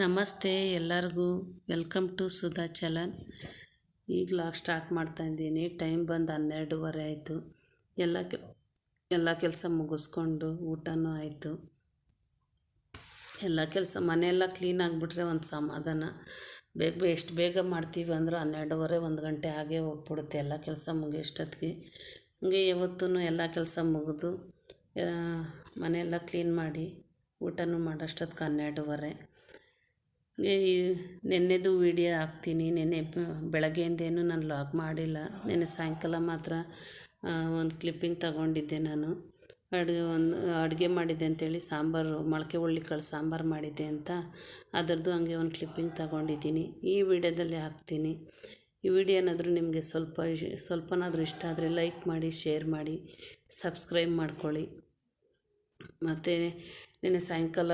ನಮಸ್ತೆ ಎಲ್ಲರಿಗೂ. Welcome to Sudha challan ಈಗ ಲಾಗ್ ಸ್ಟಾರ್ಟ್ ಮಾಡ್ತಾಯಿದ್ದೀನಿ ಟೈಮ್ ಬಂದು ಹನ್ನೆರಡೂವರೆ ಆಯಿತು. ಎಲ್ಲ ಕೆ ಎಲ್ಲ ಕೆಲಸ ಮುಗಿಸ್ಕೊಂಡು ಊಟನೂ ಆಯಿತು. ಎಲ್ಲ ಕೆಲಸ, ಮನೆಯೆಲ್ಲ ಕ್ಲೀನ್ ಆಗಿಬಿಟ್ರೆ ಒಂದು ಸಮಾಧಾನ. ಬೇಗ, ಎಷ್ಟು ಬೇಗ ಮಾಡ್ತೀವಿ ಅಂದ್ರೆ ಹನ್ನೆರಡೂವರೆ, ಒಂದು ಗಂಟೆ ಹಾಗೆ ಹೋಗ್ಬಿಡುತ್ತೆ ಎಲ್ಲ ಕೆಲಸ ಮುಗಿಯೋಷ್ಟೊತ್ತಿಗೆ. ಹಂಗೆ ಯಾವತ್ತೂ ಎಲ್ಲ ಕೆಲಸ ಮುಗಿದು ಮನೆಯೆಲ್ಲ ಕ್ಲೀನ್ ಮಾಡಿ ಊಟನೂ ಮಾಡೋಷ್ಟೊತ್ತಿಗೆ ಹನ್ನೆರಡೂವರೆ. ನೆನ್ನೆದು ವೀಡಿಯೋ ಹಾಕ್ತೀನಿ. ನೆನ್ನೆ ಬೆಳಗ್ಗೆಯಿಂದೇನು ನಾನು ಲಾಗ್ ಮಾಡಿಲ್ಲ. ನೆನ್ನೆ ಸಾಯಂಕಾಲ ಮಾತ್ರ ಒಂದು ಕ್ಲಿಪ್ಪಿಂಗ್ ತಗೊಂಡಿದ್ದೆ ನಾನು. ಅಡುಗೆ ಒಂದು, ಅಡುಗೆ ಮಾಡಿದ್ದೆ ಅಂತೇಳಿ ಸಾಂಬಾರು, ಮೊಳಕೆ ಹುರುಳಿಕಾಳು ಸಾಂಬಾರು ಮಾಡಿದ್ದೆ ಅಂತ. ಅದರದ್ದು ಹಂಗೆ ಒಂದು ಕ್ಲಿಪ್ಪಿಂಗ್ ತಗೊಂಡಿದ್ದೀನಿ. ಈ ವಿಡಿಯೋದಲ್ಲಿ ಹಾಕ್ತೀನಿ. ಈ ವಿಡಿಯೋ ಏನಾದರೂ ನಿಮಗೆ ಸ್ವಲ್ಪ ಸ್ವಲ್ಪನಾದರೂ ಇಷ್ಟ ಆದರೆ ಲೈಕ್ ಮಾಡಿ, ಶೇರ್ ಮಾಡಿ, ಸಬ್ಸ್ಕ್ರೈಬ್ ಮಾಡ್ಕೊಳ್ಳಿ. ಮತ್ತು ನೆನ್ನೆ ಸಾಯಂಕಾಲ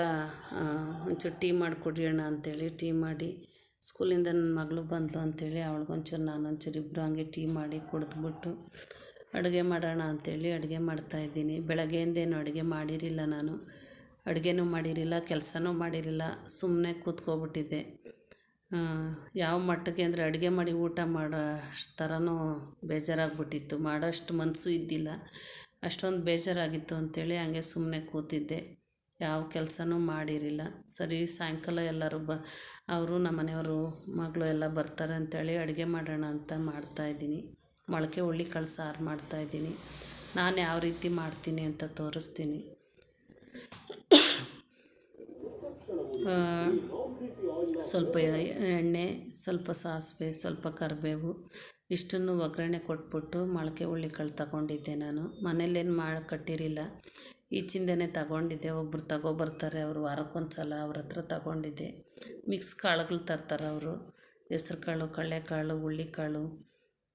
ಒಂಚೂರು ಟೀ ಮಾಡಿಕೊಡ್ರಿ ಅಣ್ಣ ಅಂಥೇಳಿ ಟೀ ಮಾಡಿ ಸ್ಕೂಲಿಂದ ನನ್ನ ಮಗಳು ಬಂತು ಅಂಥೇಳಿ ಅವಳಿಗೊಂಚೂರು ನಾನು ಒಂಚೂರು ಇಬ್ಬರು ಹಂಗೆ ಟೀ ಮಾಡಿ ಕುಡಿದ್ಬಿಟ್ಟು ಅಡುಗೆ ಮಾಡೋಣ ಅಂಥೇಳಿ ಅಡುಗೆ ಮಾಡ್ತಾಯಿದ್ದೀನಿ ಬೆಳಗ್ಗೆಯಿಂದೇನು ಅಡುಗೆ ಮಾಡಿರಲಿಲ್ಲ ನಾನು. ಅಡುಗೆನೂ ಮಾಡಿರಲಿಲ್ಲ, ಕೆಲಸನೂ ಮಾಡಿರಲಿಲ್ಲ ಸುಮ್ಮನೆ ಕೂತ್ಕೊಬಿಟ್ಟಿದ್ದೆ. ಯಾವ ಮಟ್ಟಕ್ಕೆ ಅಂದರೆ ಅಡುಗೆ ಮಾಡಿ ಊಟ ಮಾಡೋ ಥರನೂ ಬೇಜಾರಾಗ್ಬಿಟ್ಟಿತ್ತು. ಮಾಡೋಷ್ಟು ಮನಸ್ಸು ಇದ್ದಿಲ್ಲ. ಅಷ್ಟೊಂದು ಬೇಜಾರಾಗಿತ್ತು ಅಂಥೇಳಿ ಹಂಗೆ ಸುಮ್ಮನೆ ಕೂತಿದ್ದೆ. ಯಾವ ಕೆಲಸನೂ ಮಾಡಿರಲಿಲ್ಲ ಸರಿ, ಸಾಯಂಕಾಲ ಎಲ್ಲರೂ ಬ, ಅವರು ನಮ್ಮ ಮನೆಯವರು, ಮಗಳು ಎಲ್ಲ ಬರ್ತಾರೆ ಅಂಥೇಳಿ ಅಡುಗೆ ಮಾಡೋಣ ಅಂತ ಮಾಡ್ತಾಯಿದ್ದೀನಿ ಮೊಳಕೆ ಹುರುಳಿಕಾಳು ಸಾರು ಮಾಡ್ತಾಯಿದ್ದೀನಿ ನಾನು ಯಾವ ರೀತಿ ಮಾಡ್ತೀನಿ ಅಂತ ತೋರಿಸ್ತೀನಿ. ಸ್ವಲ್ಪ ಎಣ್ಣೆ, ಸ್ವಲ್ಪ ಸಾಸಿವೆ, ಸ್ವಲ್ಪ ಕರಿಬೇವು, ಇಷ್ಟನ್ನು ಒಗ್ಗರಣೆ ಕೊಟ್ಬಿಟ್ಟು ಮೊಳಕೆ ಹುರುಳಿಕಾಳು ತಗೊಂಡಿದ್ದೆ ನಾನು. ಮನೇಲೇನು ಮಾಡಿ ಕಟ್ಟಿರಲಿಲ್ಲ ಈಚಿಂದನೇ ತಗೊಂಡಿದ್ದೆ ಒಬ್ಬರು ತಗೊಬರ್ತಾರೆ ಅವರು ವಾರಕ್ಕೊಂದು ಸಲ ಅವ್ರ ಹತ್ರ ತಗೊಂಡಿದ್ದೆ. ಮಿಕ್ಸ್ ಕಾಳುಗಳು ತರ್ತಾರೆ ಅವರು. ಹೆಸ್ರು ಕಾಳು ಕಡಲೆಕಾಳು ಹುರುಳಿಕಾಳು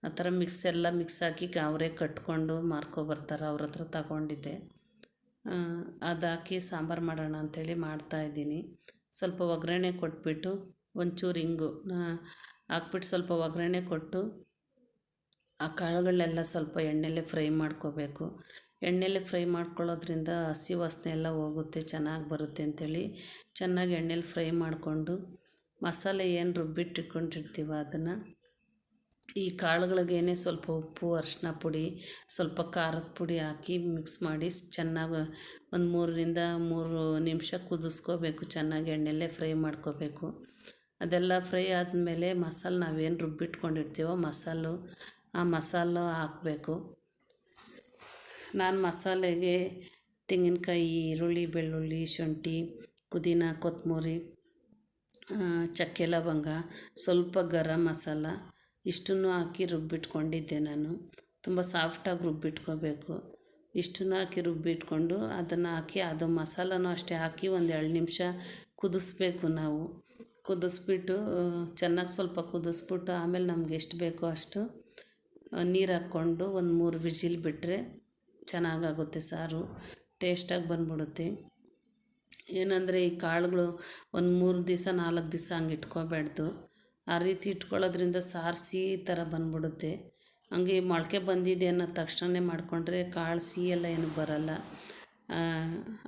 ಆ ಥರ ಮಿಕ್ಸ್ ಎಲ್ಲ ಮಿಕ್ಸ್ ಹಾಕಿ ಅವರೇ ಕಟ್ಕೊಂಡು ಮಾರ್ಕೊಬರ್ತಾರೆ ಅವ್ರ ಹತ್ರ ತಗೊಂಡಿದ್ದೆ. ಅದಾಕಿ ಸಾಂಬಾರು ಮಾಡೋಣ ಅಂಥೇಳಿ ಮಾಡ್ತಾಯಿದ್ದೀನಿ ಸ್ವಲ್ಪ ಒಗ್ಗರಣೆ ಕೊಟ್ಬಿಟ್ಟು ಒಂಚೂರು ಹಿಂಗು ಹಾಕ್ಬಿಟ್ಟು ಸ್ವಲ್ಪ ಒಗ್ಗರಣೆ ಕೊಟ್ಟು ಆ ಕಾಳುಗಳನ್ನೆಲ್ಲ ಸ್ವಲ್ಪ ಎಣ್ಣೆಲೇ ಫ್ರೈ ಮಾಡ್ಕೋಬೇಕು. ಎಣ್ಣೆಲೆ ಫ್ರೈ ಮಾಡ್ಕೊಳ್ಳೋದ್ರಿಂದ ಹಸಿ ವಾಸನೆ ಎಲ್ಲ ಹೋಗುತ್ತೆ, ಚೆನ್ನಾಗಿ ಬರುತ್ತೆ ಅಂಥೇಳಿ ಚೆನ್ನಾಗಿ ಎಣ್ಣೆಲಿ ಫ್ರೈ ಮಾಡಿಕೊಂಡು ಮಸಾಲೆ ಏನು ರುಬ್ಬಿಟ್ಟುಕೊಂಡಿರ್ತೀವ ಅದನ್ನು ಈ ಕಾಳುಗಳಿಗೇನೆ ಸ್ವಲ್ಪ ಉಪ್ಪು ಅರಿಶಿನ ಪುಡಿ, ಸ್ವಲ್ಪ ಖಾರದ ಪುಡಿ ಹಾಕಿ ಮಿಕ್ಸ್ ಮಾಡಿ ಚೆನ್ನಾಗಿ ಒಂದು ಮೂರರಿಂದ ಮೂರು ನಿಮಿಷ ಕುದಿಸ್ಕೋಬೇಕು, ಚೆನ್ನಾಗಿ ಎಣ್ಣೆಲೇ ಫ್ರೈ ಮಾಡ್ಕೋಬೇಕು. ಅದೆಲ್ಲ ಫ್ರೈ ಆದಮೇಲೆ ಮಸಾಲೆ ನಾವೇನು ರುಬ್ಬಿಟ್ಕೊಂಡಿರ್ತೀವೋ ಮಸಾಲು ಆ ಮಸಾಲ ಹಾಕಬೇಕು. ನಾನು ಮಸಾಲೆಗೆ ತೆಂಗಿನಕಾಯಿ, ಈರುಳ್ಳಿ, ಬೆಳ್ಳುಳ್ಳಿ, ಶುಂಠಿ, ಪುದೀನ ಕೊತ್ತಂಬರಿ ಚಕ್ಕೆ ಲವಂಗ, ಸ್ವಲ್ಪ ಗರಂ ಮಸಾಲ ಇಷ್ಟನ್ನು ಹಾಕಿ ರುಬ್ಬಿಟ್ಕೊಂಡಿದ್ದೆ ನಾನು. ತುಂಬ ಸಾಫ್ಟಾಗಿ ರುಬ್ಬಿಟ್ಕೋಬೇಕು. ಇಷ್ಟನ್ನು ಹಾಕಿ ರುಬ್ಬಿಟ್ಕೊಂಡು ಅದನ್ನು ಹಾಕಿ ಅದು ಮಸಾಲನೂ ಅಷ್ಟೇ ಹಾಕಿ ಒಂದು ಎರಡು ನಿಮಿಷ ಕುದಿಸ್ಬೇಕು ನಾವು. ಕುದಿಸ್ಬಿಟ್ಟು ಚೆನ್ನಾಗಿ ಸ್ವಲ್ಪ ಕುದಿಸ್ಬಿಟ್ಟು ಆಮೇಲೆ ನಮ್ಗೆ ಎಷ್ಟು ಬೇಕೋ ಅಷ್ಟು ನೀರು ಹಾಕ್ಕೊಂಡು ಒಂದು ಮೂರು ವಿಜಿಲ್ ಬಿಟ್ಟರೆ ಚೆನ್ನಾಗಾಗುತ್ತೆ ಸಾರು. ಟೇಸ್ಟಾಗಿ ಬಂದ್ಬಿಡುತ್ತೆ. ಏನಂದರೆ ಈ ಕಾಳುಗಳು ಒಂದು ಮೂರು ದಿವಸ, ನಾಲ್ಕು ದಿವಸ ಹಂಗೆ ಇಟ್ಕೋಬಾರ್ದು ಆ ರೀತಿ ಇಟ್ಕೊಳ್ಳೋದ್ರಿಂದ ಸಾರು ಸಿಹಿ ಥರ ಬಂದ್ಬಿಡುತ್ತೆ. ಹಂಗೆ ಮೊಳಕೆ ಬಂದಿದೆ ಅನ್ನೋ ತಕ್ಷಣವೇ ಮಾಡಿಕೊಂಡ್ರೆ ಕಾಳು ಸಿಹಿ ಎಲ್ಲ ಏನು ಬರೋಲ್ಲ.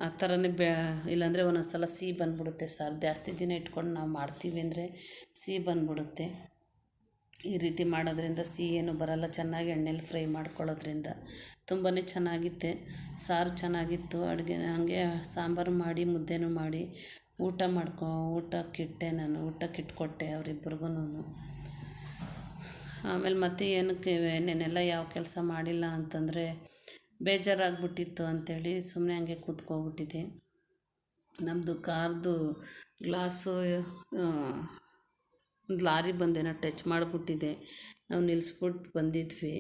ಆ ಥರನೇ ಬೆ ಇಲ್ಲಾಂದರೆ ಒಂದೊಂದು ಸಲ ಸಿಹಿ ಬಂದ್ಬಿಡುತ್ತೆ ಸಾರು. ಜಾಸ್ತಿ ದಿನ ಇಟ್ಕೊಂಡು ನಾವು ಮಾಡ್ತೀವಿ ಅಂದರೆ ಸಿಹಿ ಬಂದ್ಬಿಡುತ್ತೆ. ಈ ರೀತಿ ಮಾಡೋದ್ರಿಂದ ಸಿಹಿ ಏನು ಬರಲ್ಲ. ಚೆನ್ನಾಗಿ ಎಣ್ಣೆಲಿ ಫ್ರೈ ಮಾಡ್ಕೊಳ್ಳೋದ್ರಿಂದ ತುಂಬಾ ಚೆನ್ನಾಗಿತ್ತೆ. ಸಾರು ಚೆನ್ನಾಗಿತ್ತು. ಅಡುಗೆ ಹಂಗೆ ಸಾಂಬಾರು ಮಾಡಿ, ಮುದ್ದೆನೂ ಮಾಡಿ ಊಟ ಮಾಡ್ಕೊ ಊಟಕ್ಕಿಟ್ಟೆ ನಾನು. ಊಟಕ್ಕಿಟ್ಕೊಟ್ಟೆ ಇಟ್ಕೊಟ್ಟೆ ಅವರಿಬ್ರಿಗೂ ಆಮೇಲೆ ಮತ್ತೆ ಏನಕ್ಕೆ ನೆನೆಲ್ಲ ಯಾವ ಕೆಲಸ ಮಾಡಿಲ್ಲ ಅಂತಂದರೆ ಬೇಜಾರಾಗ್ಬಿಟ್ಟಿತ್ತು ಅಂಥೇಳಿ ಸುಮ್ಮನೆ ಹಂಗೆ ಕೂತ್ಕೊಬಿಟ್ಟಿದ್ದೆ ನಮ್ಮದು ಕಾರ್ದು ಗ್ಲಾಸು ಒಂದು ಲಾರಿ ಬಂದೇನೋ ಟಚ್ ಮಾಡಿಬಿಟ್ಟಿದೆ ನಾವು ನಿಲ್ಲಿಸ್ಬಿಟ್ಟು ಬಂದಿದ್ವಿ.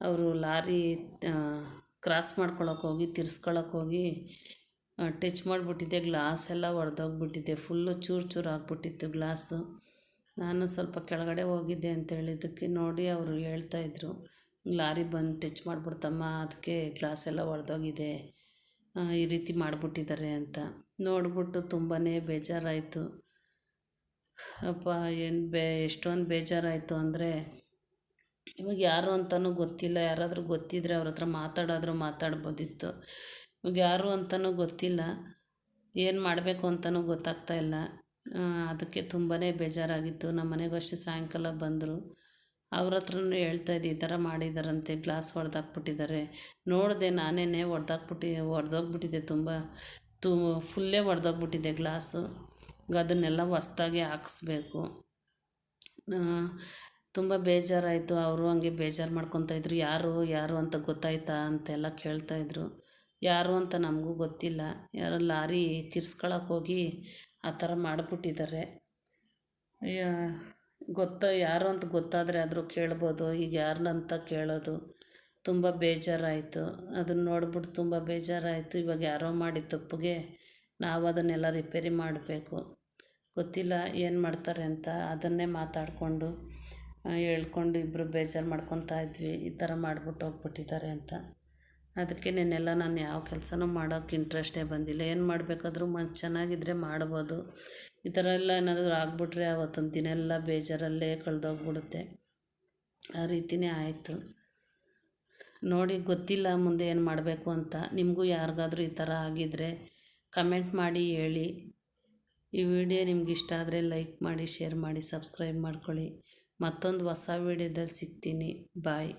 ಅವರು ಲಾರಿ ಕ್ರಾಸ್ ಮಾಡ್ಕೊಳಕ್ಕೆ ಹೋಗಿ ತಿರ್ಸ್ಕೊಳಕ್ಕೆ ಹೋಗಿ ಟಚ್ ಮಾಡಿಬಿಟ್ಟಿದ್ದೆ. ಗ್ಲಾಸ್ ಎಲ್ಲ ಒಡೆದೋಗ್ಬಿಟ್ಟಿದೆ. ಫುಲ್ಲು ಚೂರು ಚೂರು ಆಗಿಬಿಟ್ಟಿತ್ತು ಗ್ಲಾಸು. ನಾನು ಸ್ವಲ್ಪ ಕೆಳಗಡೆ ಹೋಗಿದ್ದೆ ಅಂತೇಳಿದ್ದಕ್ಕೆ ನೋಡಿ ಅವರು ಹೇಳ್ತಾಯಿದ್ರು ಲಾರಿ ಬಂದು ಟಚ್ ಮಾಡಿಬಿಡ್ತಮ್ಮ, ಅದಕ್ಕೆ ಗ್ಲಾಸ್ ಎಲ್ಲ ಒಡೆದೋಗಿದೆ ಈ ರೀತಿ ಮಾಡಿಬಿಟ್ಟಿದ್ದಾರೆ ಅಂತ. ನೋಡಿಬಿಟ್ಟು ತುಂಬಾ ಬೇಜಾರಾಯಿತು. ಅಪ್ಪ, ಏನು ಬೇ, ಎಷ್ಟೊಂದು ಬೇಜಾರಾಯಿತು ಅಂದರೆ, ಇವಾಗ ಯಾರು ಅಂತಲೂ ಗೊತ್ತಿಲ್ಲ. ಯಾರಾದರೂ ಗೊತ್ತಿದ್ದರೆ ಅವ್ರ ಹತ್ರ ಮಾತಾಡಾದರೂ ಮಾತಾಡ್ಬೋದಿತ್ತು. ಇವಾಗ ಯಾರು ಅಂತಲೂ ಗೊತ್ತಿಲ್ಲ. ಏನು ಮಾಡಬೇಕು ಅಂತಲೂ ಗೊತ್ತಾಗ್ತಾಯಿಲ್ಲ ಅದಕ್ಕೆ ತುಂಬಾ ಬೇಜಾರಾಗಿತ್ತು. ನಮ್ಮ ಮನೆಗೂ ಸಾಯಂಕಾಲ ಬಂದರು. ಅವ್ರ ಹತ್ರನೂ ಹೇಳ್ತಾಯಿದ್ದೆ ಈ ಥರ ಮಾಡಿದಾರಂತೆ, ಗ್ಲಾಸ್ ಹೊಡೆದಾಕ್ಬಿಟ್ಟಿದ್ದಾರೆ ನೋಡಿದೆ ನಾನೇ ಹೊಡೆದಾಕ್ಬಿಟ್ಟಿ ಹೊಡೆದೋಗ್ಬಿಟ್ಟಿದೆ ತುಂಬ. ತು, ಫುಲ್ಲೇ ಒಡೆದೋಗ್ಬಿಟ್ಟಿದೆ ಗ್ಲಾಸು. ಅದನ್ನೆಲ್ಲ ಹೊಸ್ದಾಗಿ ಹಾಕಿಸ್ಬೇಕು. ತುಂಬ ಬೇಜಾರಾಯಿತು. ಅವರು ಹಂಗೆ ಬೇಜಾರು ಮಾಡ್ಕೊತಾಯಿದ್ರು ಯಾರು ಯಾರು ಅಂತ ಗೊತ್ತಾಯ್ತಾ ಅಂತೆಲ್ಲ ಕೇಳ್ತಾಯಿದ್ರು ಯಾರು ಅಂತ ನಮಗೂ ಗೊತ್ತಿಲ್ಲ. ಯಾರೋ ಲಾರಿ ತಿರ್ಸ್ಕೊಳಕ್ಕೆ ಹೋಗಿ ಆ ಥರ ಮಾಡಿಬಿಟ್ಟಿದ್ದಾರೆ. ಗೊತ್ತ, ಯಾರು ಅಂತ ಗೊತ್ತಾದರೆ ಆದರೂ ಕೇಳ್ಬೋದು. ಈಗ ಯಾರನ್ನಂತ ಕೇಳೋದು ತುಂಬ ಬೇಜಾರಾಯಿತು. ಅದನ್ನ ನೋಡ್ಬಿಟ್ಟು ತುಂಬ ಬೇಜಾರಾಯಿತು. ಇವಾಗ ಯಾರೋ ಮಾಡಿದ ತಪ್ಪಿಗೆ ನಾವು ಅದನ್ನೆಲ್ಲ ರಿಪೇರಿ ಮಾಡಬೇಕು. ಗೊತ್ತಿಲ್ಲ ಏನು ಮಾಡ್ತಾರೆ ಅಂತ ಅದನ್ನೇ ಮಾತಾಡಿಕೊಂಡು ಹೇಳ್ಕೊಂಡು ಇಬ್ಬರು ಬೇಜಾರು ಮಾಡ್ಕೊತಾ ಇದ್ವಿ. ಈ ಥರ ಮಾಡ್ಬಿಟ್ಟು ಹೋಗ್ಬಿಟ್ಟಿದ್ದಾರೆ ಅಂತ. ಅದಕ್ಕೆ ನೆನ್ನೆಲ್ಲ ನಾನು ಯಾವ ಕೆಲಸನೂ ಮಾಡೋಕ್ಕೆ ಇಂಟ್ರೆಸ್ಟೇ ಬಂದಿಲ್ಲ. ಏನು ಮಾಡಬೇಕಾದ್ರೂ ಮನ್ ಚೆನ್ನಾಗಿದ್ದರೆ ಮಾಡ್ಬೋದು. ಈ ಥರ ಎಲ್ಲ ಏನಾದರೂ ಆಗಿಬಿಟ್ರೆ ಆವತ್ತೊಂದು ದಿನ ಎಲ್ಲ ಬೇಜಾರಲ್ಲೇ ಕಳೆದೋಗ್ಬಿಡುತ್ತೆ. ಆ ರೀತಿಯೇ ಆಯಿತು. ನೋಡಿ, ಗೊತ್ತಿಲ್ಲ ಮುಂದೆ ಏನು ಮಾಡಬೇಕು ಅಂತ. ನಿಮಗೂ ಯಾರಿಗಾದ್ರೂ ಈ ಥರ ಆಗಿದ್ದರೆ ಕಮೆಂಟ್ ಮಾಡಿ ಹೇಳಿ. ಈ ವಿಡಿಯೋ ನಿಮ್ಗೆ ಇಷ್ಟ ಆದರೆ ಲೈಕ್ ಮಾಡಿ, ಶೇರ್ ಮಾಡಿ, ಸಬ್ಸ್ಕ್ರೈಬ್ ಮಾಡ್ಕೊಳ್ಳಿ. ಮತ್ತೊಂದು ಹೊಸ ವಿಡಿಯೋದಲ್ಲಿ ಸಿಗ್ತೀನಿ. ಬಾಯ್.